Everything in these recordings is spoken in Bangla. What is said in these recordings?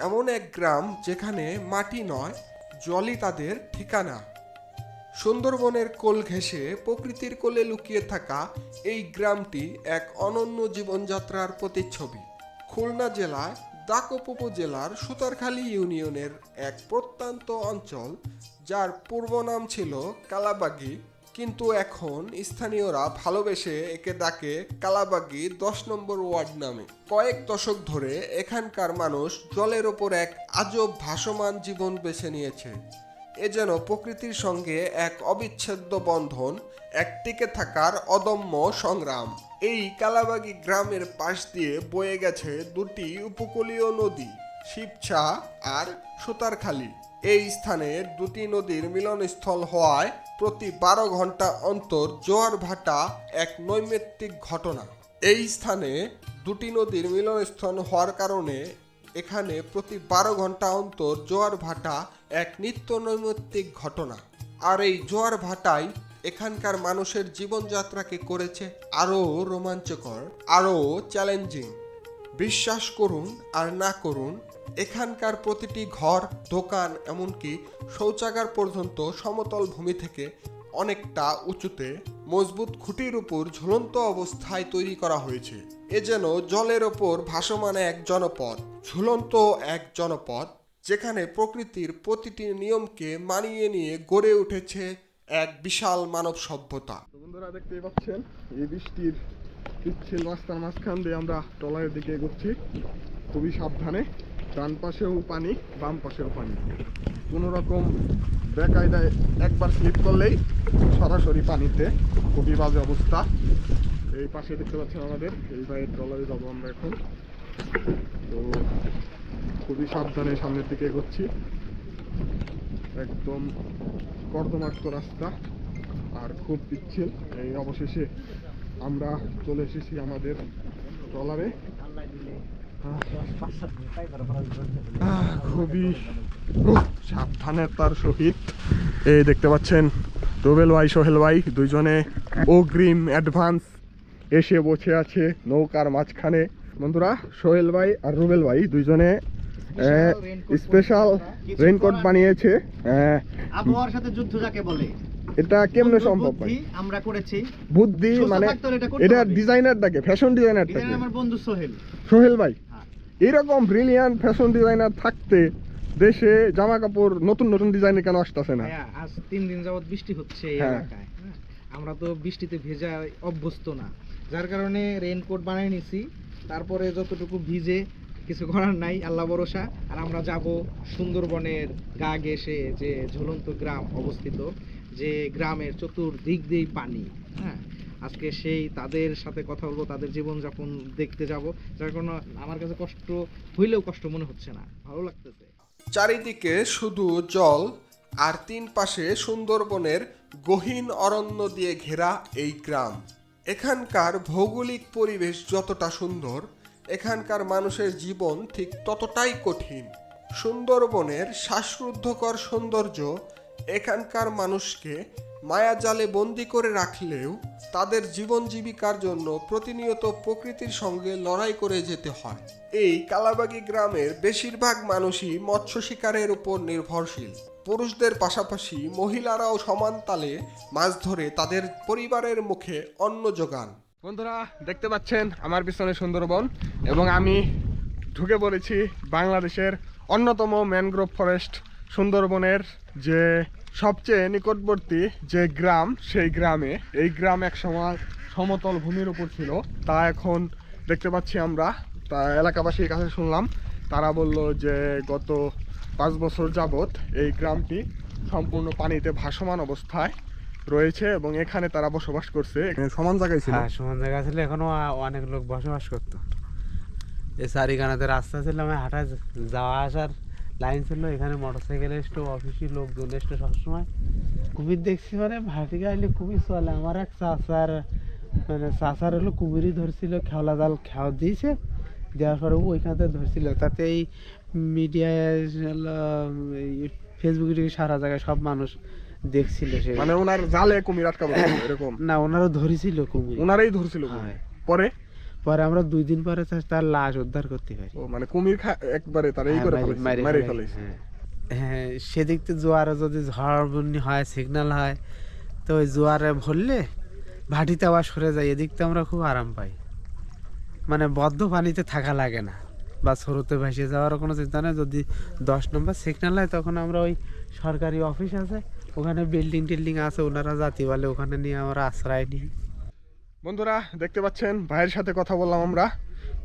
এমন এক গ্রাম যেখানে মাটি নয়, জলই তাদের ঠিকানা। সুন্দরবনের কোল ঘেঁষে প্রকৃতির কোলে লুকিয়ে থাকা এই গ্রামটি এক অনন্য জীবনযাত্রার প্রতিচ্ছবি। খুলনা জেলায় দাকপ উপজেলার সুতারখালী ইউনিয়নের এক প্রত্যন্ত অঞ্চল, যার পূর্ব নাম ছিল কালাবাগি। কিন্তু এখন স্থানীয়রা ভালোবেসে একে ডাকে কালাবাগি দশ নম্বর ওয়ার্ড নামে। কয়েক দশক ধরে এখানকার মানুষ জলের ওপর এক আজব ভাসমান জীবন বেছে নিয়েছে। এ যেন প্রকৃতির সঙ্গে এক অবিচ্ছেদ্য বন্ধন, এক টিকে থাকার অদম্য সংগ্রাম। এই কালাবাগি গ্রামের পাশ দিয়ে বয়ে গেছে দুটি উপকূলীয় নদী, শিবছা আর সুতারখালী। এই স্থানে দুটি নদীর মিলনস্থল হওয়ায় প্রতি বারো ঘণ্টা অন্তর জোয়ার ভাটা এক নৈমিত্তিক ঘটনা। এই স্থানে দুটি নদীর মিলনস্থল হওয়ার কারণে এখানে প্রতি বারো ঘণ্টা অন্তর জোয়ার ভাটা এক নিত্য নৈমিত্তিক ঘটনা। আর এই জোয়ার ভাটাই এখানকার মানুষের জীবনযাত্রাকে করেছে আরও রোমাঞ্চকর, আরও চ্যালেঞ্জিং। বিশ্বাস করুন আর না করুন এখানকার প্রতিটি ঘর, দোকান, এমনকি শৌচাগার পর্যন্ত সমতল ভূমি থেকে অনেকটা উঁচুতে মজবুত খুঁটির উপর ঝুলন্ত অবস্থায় তৈরি করা হয়েছে। এ যেন জলের ওপর ভাসমান এক জনপদ, ঝুলন্ত এক জনপদ, যেখানে প্রকৃতির প্রতিটি নিয়মকে মানিয়ে নিয়ে গড়ে উঠেছে এক বিশাল মানব সভ্যতা। বন্ধুরা দেখতে পাচ্ছেন, এই বৃষ্টির পিচ্ছিল রাস্তার মাঝখান দিয়ে আমরা ট্রলারের দিকে এগোচ্ছি। খুবই সাবধানে। ডান পাশেও পানি, বাম পাশেও পানি। কোনো রকম বেকায়দায় একবার স্লিপ করলেই সরাসরি পানিতে খুবই বাজে অবস্থা। এই পাশে দেখতে পাচ্ছেন আমাদের, এই ভাইয়ের ট্রলারে যাব আমরা এখন। তো খুবই সাবধানে সামনের দিকে এগোচ্ছি। একদম কর্দমাক্ত রাস্তা, আর খুব পিচ্ছিল। এই অবশেষে আমরা চলে এসেছি আমাদের ট্রলারে। খুবই সাবধানে তার সহিত। এই দেখতে পাচ্ছেন রুবেল ভাই সোহেল ভাই দুইজনে অগ্রিম অ্যাডভান্স এসে বসে আছে নৌকার মাঝখানে। বন্ধুরা সোহেল ভাই আর রুবেল ভাই দুইজনে স্পেশাল রেইনকোট বানিয়েছে আবহাওয়ার সাথে যুদ্ধ যাকে বলে? এটা কেমনে সম্ভব ভাই? আমরা করেছি। বুদ্ধি মানে এটা। ডিজাইনার ডাকে ফ্যাশন ডিজাইনার থাকে আমার বন্ধু সোহেল। সোহেল ভাই। এরকম ব্রিলিয়ান্ট ফ্যাশন ডিজাইনার থাকতে দেশে জামা কাপড় নতুন নতুন ডিজাইনে কেন আসতেছে না আজ তিন দিন যাবত বৃষ্টি হচ্ছে এই হ্যাঁ। এলাকায় হ্যাঁ। আমরা তো বৃষ্টিতে ভেজা অভ্যস্ত না যার কারণে রেইনকোট বানিয়ে নিছি তারপরে যতটুকু ভিজে কিছু করার নাই আল্লাহ ভরসা আর আমরা যাব সুন্দরবনের গা ঘেসে যে ঝুলন্ত গ্রাম অবস্থিত যে গ্রামের চতুর্দিক দিয়েই পানি হ্যাঁ আজকে সেই তাদের সাথে কথা বলব, তাদের জীবনযাপন দেখতে যাব, যার কারণে আমার কাছে কষ্ট হইলেও কষ্ট মনে হচ্ছে না, ভালো লাগতেছে। চারিদিকে শুধু জল আর তিন পাশে সুন্দরবনের গহীন অরণ্য দিয়ে ঘেরা এই গ্রাম। এখানকার ভৌগোলিক পরিবেশ যতটা সুন্দর, এখানকার মানুষের জীবন ঠিক ততটাই কঠিন। সুন্দরবনের শ্বাসরুদ্ধকর সৌন্দর্য এখানকার মানুষকে মায়াজালে বন্দি করে রাখলেও তাদের জীবন জীবিকার জন্য প্রতিনিয়ত প্রকৃতির সঙ্গে লড়াই করে যেতে হয়। এই কালাবাগি গ্রামের বেশিরভাগ মানুষই মৎস্য শিকারের উপর নির্ভরশীল। পুরুষদের পাশাপাশি মহিলারাও সমান তালে মাছ ধরে তাদের পরিবারের মুখে অন্ন যোগান। বন্ধুরা, দেখতে পাচ্ছেন আমার পিছনে সুন্দরবন এবং আমি ঢুকে পড়েছি বাংলাদেশের অন্যতম ম্যানগ্রোভ ফরেস্ট সুন্দরবনের যে সবচেয়ে নিকটবর্তী যে গ্রাম, সেই গ্রামে, এই গ্রাম এক সময় সমতল ভূমির উপর ছিল। তা এখন দেখতে পাচ্ছি আমরা, তা এলাকাবাসীর কাছে শুনলাম। তারা বলল যে গত পাঁচ বছর যাবত এই গ্রামটি সম্পূর্ণ পানিতে ভাসমান অবস্থায় রয়েছে এবং এখানে তারা বসবাস করছে। সমান জায়গায় ছিল। হ্যাঁ সমান জায়গা ছিল। এখনও অনেক লোক বসবাস করতো। এই চারিখানাতে রাস্তা ছিল আমি হাঁটা যাওয়া আসার লাইন ছিল এখানে মোটর সাইকেল এসতো অফিসি লোকজন এসতো সবসময়। কুমির দেখছি মানে ভার্টিকালি কুমির চলে। আমার এক চাচার মানে চাচার হলো কুমিরই ধরছিল খেওলা জাল খেও দিয়েছে। দেওয়ার পরে ও ওইখানতে ধরছিল। তাতে এই মিডিয়ায় ফেসবুকে সারা জায়গায় সব মানুষ দেখছিল সে। মানে ওনার জালে কুমির আটকা পড়ছিল এরকম। না ওনারও ধরেছিল কুমির। ওনারাই ধরছিল। হ্যাঁ। পরে? পরে আমরা দুই দিন পরে তার- তার লাশ উদ্ধার করতে পারি। ও মানে কুমির একবারে তার এই হ্যাঁ, করে মারি- ফেলেছে, মারি ফেলেছে হ্যাঁ। হ্যাঁ সেদিক থেকে জোয়ারে যদি ঝড় বন্যি হয় সিগন্যাল হয় তো ওই জোয়ারে ভরলে ভাটিতে আবার সরে যায়। এদিক থেকে আমরা খুব আরাম পাই। মানে বদ্ধ পানিতে থাকা লাগে না। বা স্রোতে ভেসে যাওয়ার কোনো চিন্তা নেই। যদি দশ নম্বর সিগন্যাল হয় তখন আমরা ওই সরকারি অফিস আছে। ওখানে বিল্ডিং টিল্ডিং আছে ওনারা জাতি বলে ওখানে নিয়ে আমরা আশ্রয় নিই। বন্ধুরা, দেখতে পাচ্ছেন, ভাইয়ের সাথে কথা বললাম আমরা।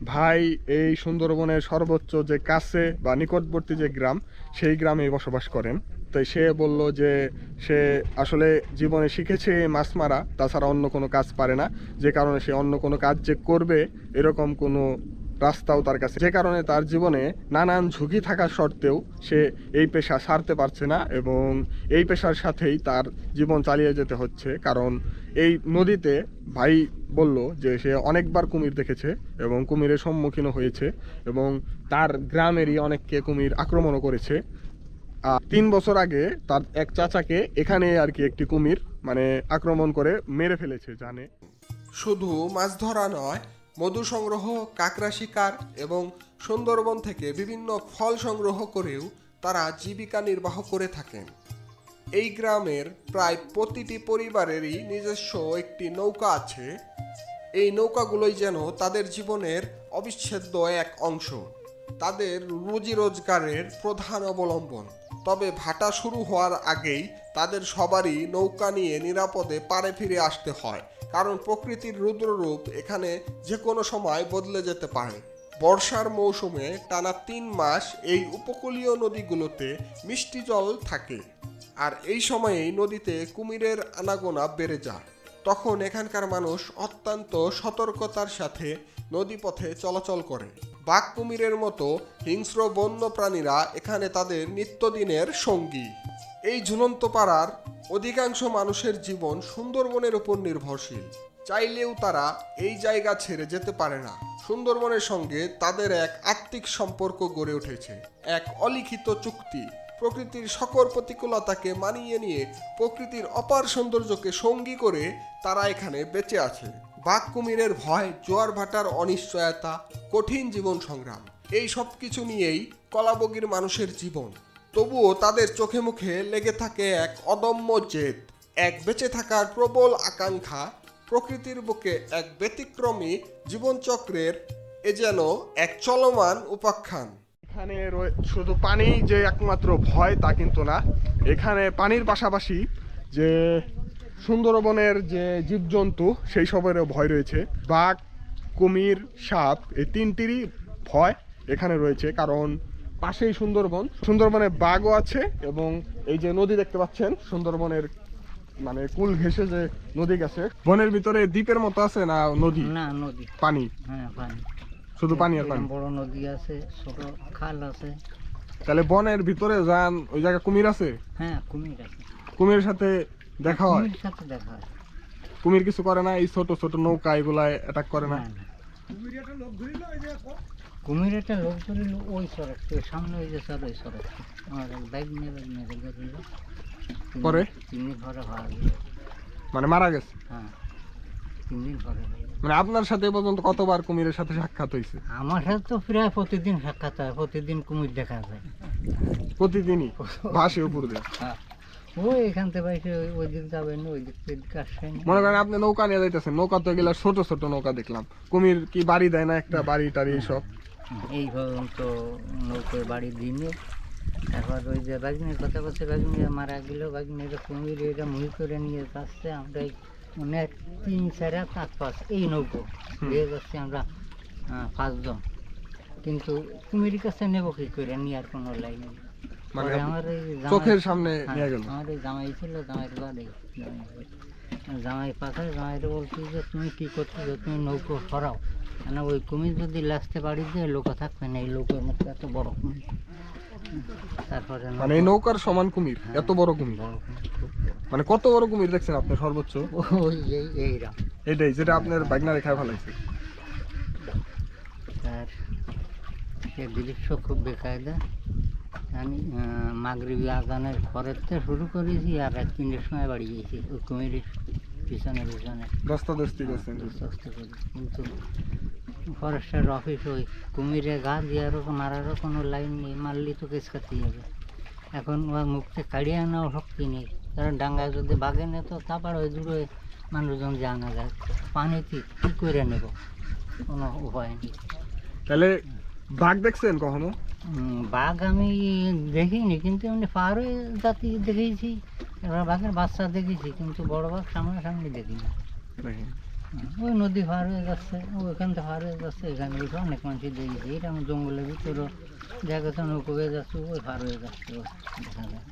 ভাই এই সুন্দরবনের সর্বোচ্চ যে কাছে বা নিকটবর্তী যে গ্রাম, সেই গ্রামে বসবাস করেন। তাই সে বলল যে সে আসলে জীবনে শিখেছে মাছ মারা, তাছাড়া অন্য কোনো কাজ পারে না। যে কারণে সে অন্য কোনো কাজ যে করবে, এরকম কোনো রাস্তাও তার কাছে। যে কারণে তার জীবনে নানান ঝুঁকি থাকা সত্ত্বেও সে এই পেশা সারতে পারছে না এবং এই পেশার সাথেই তার জীবন চালিয়ে যেতে হচ্ছে। কারণ এই নদীতে ভাই বলল যে সে অনেকবার কুমির দেখেছে এবং কুমিরের সম্মুখীনও হয়েছে এবং তার গ্রামেরই অনেককে কুমির আক্রমণও করেছে। তিন বছর আগে তার এক চাচাকে এখানে আর কি একটি কুমির মানে আক্রমণ করে মেরে ফেলেছে, জানে। শুধু মাছ ধরা নয়, মধু সংগ্রহ, কাঁকড়া শিকার এবং সুন্দরবন থেকে বিভিন্ন ফল সংগ্রহ করেও তারা জীবিকা নির্বাহ করে থাকেন। এই গ্রামের প্রায় প্রতিটি পরিবারেরই নিজস্ব একটি নৌকা আছে। এই নৌকাগুলোই যেন তাদের জীবনের অবিচ্ছেদ্য এক অংশ। তাদের রুজি রোজগারের প্রধান অবলম্বন। তবে ভাটা শুরু হওয়ার আগেই তাদের সবারই নৌকা নিয়ে নিরাপদে পাড়ে ফিরে আসতে হয়। কারণ প্রকৃতির রুদ্ররূপ এখানে যে কোনো সময় বদলে যেতে পারে। বর্ষার মৌসুমে টানা তিন মাস এই উপকূলীয় নদীগুলোতে মিষ্টি জল থাকে। আর এই সময়েই নদীতে কুমিরের আনাগোনা বেড়ে যায়। তখন এখানকার মানুষ অত্যন্ত সতর্কতার সাথে নদীপথে চলাচল করে। বাঘ কুমিরের মতো হিংস্র বন্য প্রাণীরা এখানে তাদের নিত্যদিনের সঙ্গী। এই ঝুলন্ত পাড়ার অধিকাংশ মানুষের জীবন সুন্দরবনের উপর নির্ভরশীল। চাইলেও তারা এই জায়গা ছেড়ে যেতে পারে না। সুন্দরবনের সঙ্গে তাদের এক আত্মিক সম্পর্ক গড়ে উঠেছে। এক অলিখিত চুক্তি। প্রকৃতির সকল প্রতিকূলতাকে মানিয়ে নিয়ে প্রকৃতির অপার সৌন্দর্যকে সঙ্গী করে তারা এখানে বেঁচে আছে। বাঘ কুমিরের ভয়, জোয়ার ভাটার অনিশ্চয়তা, কঠিন জীবন সংগ্রাম, এই সব কিছু নিয়েই কলাবগির মানুষের জীবন। তবুও তাদের চোখে মুখে লেগে থাকে এক অদম্য জেদ, এক বেঁচে থাকার প্রবল আকাঙ্ক্ষা, প্রকৃতির বুকে এক ব্যতিক্রমী জীবনচক্রের এ যেন এক চলমান উপাখ্যান। এখানে শুধু পানি যে একমাত্র ভয় তা কিন্তু না। এখানে পানির পাশাপাশি যে সুন্দরবনের যে জীবজন্তু সেই সবেরও ভয় রয়েছে। বাঘ কুমির সাপ এই তিনটিরই ভয় এখানে রয়েছে। কারণ পাশেই সুন্দরবন। সুন্দরবনে বাঘও আছে এবং এই যে নদী দেখতে পাচ্ছেন সুন্দরবনের মানে কুল ঘেঁষে যে নদী গেছে। বনের ভিতরে দ্বীপের মতো আছে না নদী? না নদী। পানি? হ্যাঁ পানি। শুধু পানি আর পানি? বড় নদী আছে ছোট খাল আছে। তাহলে বনের ভিতরে যান ওই জায়গায় কুমির আছে? হ্যাঁ কুমির আছে। কুমিরের সাথে দেখা হয়? কুমির সাথে দেখা হয়। কুমির কিছু করে না এই ছোট ছোট নৌকা এগুলায় অ্যাটাক করে না? না, না। কুমির একটা লোক ধরিল ওই সড়ক তো সামনে ওই যে স্যার ওই সড়ক আমার বাইক নিয়ে বাইক নিয়ে রেখে পরে? তিন দিন পরে মানে মারা গেছে? হ্যাঁ। তিন দিন পরে মানে আপনার সাথে পর্যন্ত কতবার কুমিরের সাথে সাক্ষাৎ হয়েছে? আমার সাথে তো প্রায় প্রতিদিন সাক্ষাৎ হয় প্রতিদিন কুমির দেখা যায়। প্রতিদিনই? ভাসে উপর দিয়ে? হ্যাঁ। ওই এখান থেকে বাইরে ওই দিক যাবেন ওই দিক থেকে আসছেন। মনে করেন আপনি নৌকা নিয়ে যাইতেছেন নৌকা তো এগুলা ছোট ছোট নৌকা দেখলাম। কুমির কি বাড়ি দেয় না একটা বাড়ি টাড়ি সব? এই পর্যন্ত নৌকোয় বাড়ি দিনে তারপর ওই যে বাগনের কথা বলছে বাগনিয়া মারা গেল বাগনের কুমির এটা মুহি করে নিয়ে যাচ্ছে আমরা অনেক তিন চার পাঁচ পাঁচ এই নৌকো নিয়ে যাচ্ছি আমরা পাঁচজন। কিন্তু কুমির কাছে নেব কি করে? নেওয়ার কোনো লাইন নেই। মানে আমার চোখের সামনে হ্যাঁ, নিয়ে গেল। আমার জামাই ছিল জামাইয়ের বাড়ি। জামাই জামাইরে বলছি যে তুমি কি করছ? তুমি নৌকো সরাও। মানে ওই কুমির যদি লাস্টে বাড়ি দিয়ে লোক থাকবে না। এই লোকের এত বড় কুমির। তারপরে মানে এই নৌকার সমান কুমির এত বড় কুমির। বড় কুমির মানে কত বড় কুমির দেখছেন আপনি সর্বোচ্চ। ওই এই এইরকম এটাই যেটা আপনার বাগনা রেখায় ফেলাইছে তার সে দৃশ্য খুব বেকায়দা। আমি মাগরিবি আজানের পরের থেকে শুরু করেছি আর রাত তিনটের সময় বাড়ি গেছি ওই কুমিরের পিছনে পিছনে। দস্তা দস্তি করছেন। আস্তে করে। কিন্তু ফরেস্টের অফিস ওই কুমিরে গা দেওয়ারও মারারও কোনো লাইন নেই মারলি তো কেস কাটতে যাবে এখন ওর মুখতে কাড়িয়ে আনাও শক্তি নেই। কারণ ডাঙ্গায় যদি বাঘে নে তো তারপর ওই দূরে মানুষজন জানা যায় পানি পানিতে কী করে নেব? কোনো উপায় নেই। তাহলে বাঘ দেখছেন কখনো? বাঘ আমি দেখিনি কিন্তু এমনি পাহাড়ে জাতি দেখেছি এবার বাঘের বাচ্চা দেখেছি কিন্তু বড় বাঘ সামনাসামনি দেখিনি। ওই নদী পার হয়ে যাচ্ছে ওইখান থেকে পার হয়ে যাচ্ছে এখানে উঠে অনেক মানুষই দেখেছি এটা আমার জঙ্গলের ভিতরে জায়গাতে নৌকো হয়ে যাচ্ছে ওই পার হয়ে যাচ্ছে দেখা যায়।